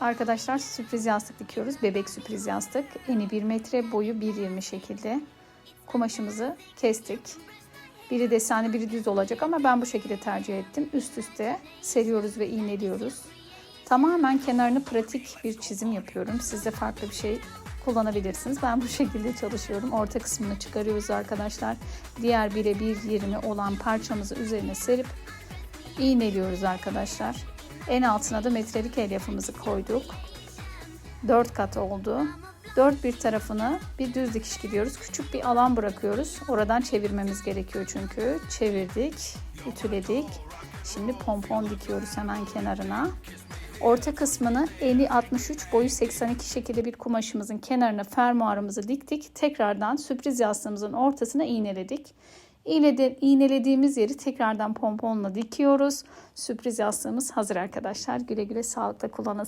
Arkadaşlar sürpriz yastık dikiyoruz. Bebek sürpriz yastık. Eni 1 metre, boyu 1.20 şekilde. Kumaşımızı kestik. Biri desenli biri düz olacak ama ben bu şekilde tercih ettim. Üst üste seriyoruz ve iğneliyoruz. Tamamen kenarını pratik bir çizim yapıyorum. Siz de farklı bir şey kullanabilirsiniz. Ben bu şekilde çalışıyorum. Orta kısmını çıkarıyoruz arkadaşlar. Diğer birebir yerine olan parçamızı üzerine serip iğneliyoruz arkadaşlar. En altına da metrelik elyafımızı koyduk. 4 kat oldu. Dört bir tarafını bir düz dikiş gidiyoruz. Küçük bir alan bırakıyoruz. Oradan çevirmemiz gerekiyor çünkü. Çevirdik, ütüledik. Şimdi pompon dikiyoruz hemen kenarına. Orta kısmını eni 63 boyu 82 şekilde bir kumaşımızın kenarına fermuarımızı diktik. Tekrardan sürpriz yastığımızın ortasına iğneledik. İğnede, iğnelediğimiz yeri tekrardan pomponla dikiyoruz. Sürpriz yastığımız hazır arkadaşlar. Güle güle sağlıkla kullanın.